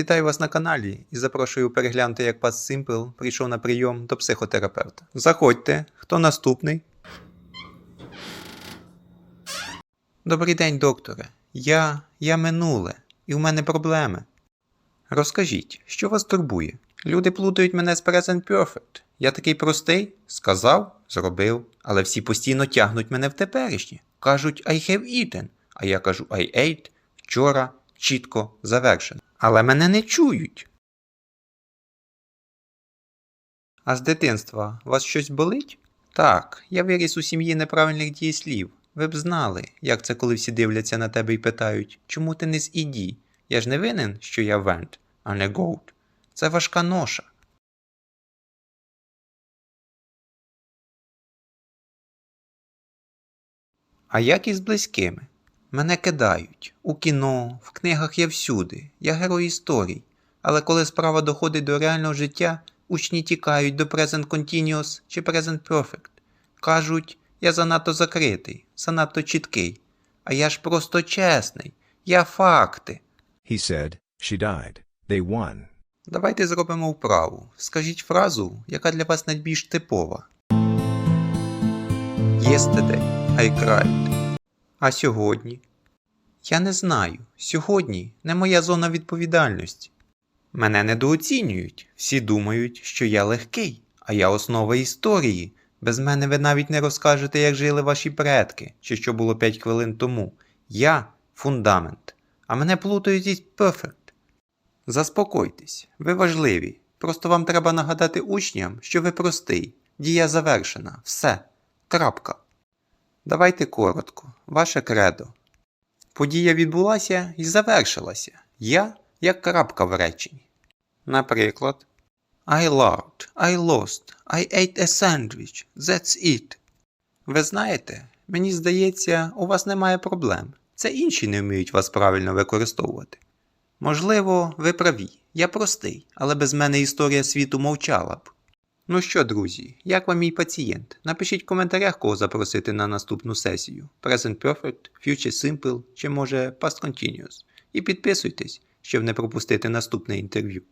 Вітаю вас на каналі і запрошую переглянути, як пас Simple прийшов на прийом до психотерапевта. Заходьте, хто наступний? Добрий день, докторе. Я. я минуле, і в мене проблеми. Розкажіть, що вас турбує? Люди плутають мене з Present Perfect. Я такий простий? Сказав, зробив, але всі постійно тягнуть мене в теперішнє. Кажуть I have eaten, а я кажу I ate, вчора, чітко, завершено. Але мене не чують. А з дитинства вас щось болить? Так, я виріс у сім'ї неправильних дієслів. Ви б знали, як це, коли всі дивляться на тебе і питають, чому ти не з іді? Я ж не винен, що я went, а не goat. Це важка ноша. А як із близькими? Мене кидають у кіно, в книгах я всюди, я герой історій. Але коли справа доходить до реального життя, учні тікають до Present Continuous чи Present Perfect. Кажуть, я занадто закритий, занадто чіткий. А я ж просто чесний, я факти. He said, She died. They won. Давайте зробимо вправу. Скажіть фразу, яка для вас найбільш типова. Yesterday I cried. А сьогодні? Я не знаю. Сьогодні не моя зона відповідальності. Мене недооцінюють. Всі думають, що я легкий, а я основа історії. Без мене ви навіть не розкажете, як жили ваші предки, чи що було 5 хвилин тому. Я фундамент, а мене плутають із перфект. Заспокойтесь, ви важливі. Просто вам треба нагадати учням, що ви простий, дія завершена, все. Крапка. Давайте коротко, ваше кредо. Подія відбулася і завершилася. Я як крапка в реченні. Наприклад, I loved, I lost, I ate a sandwich, that's it. Ви знаєте, мені здається, у вас немає проблем. Це інші не вміють вас правильно використовувати. Можливо, ви праві, я простий, але без мене історія світу мовчала б. Ну що, друзі, як вам мій пацієнт? Напишіть в коментарях, кого запросити на наступну сесію: Present Perfect, Future Simple чи може Past Continuous. І підписуйтесь, щоб не пропустити наступне інтерв'ю.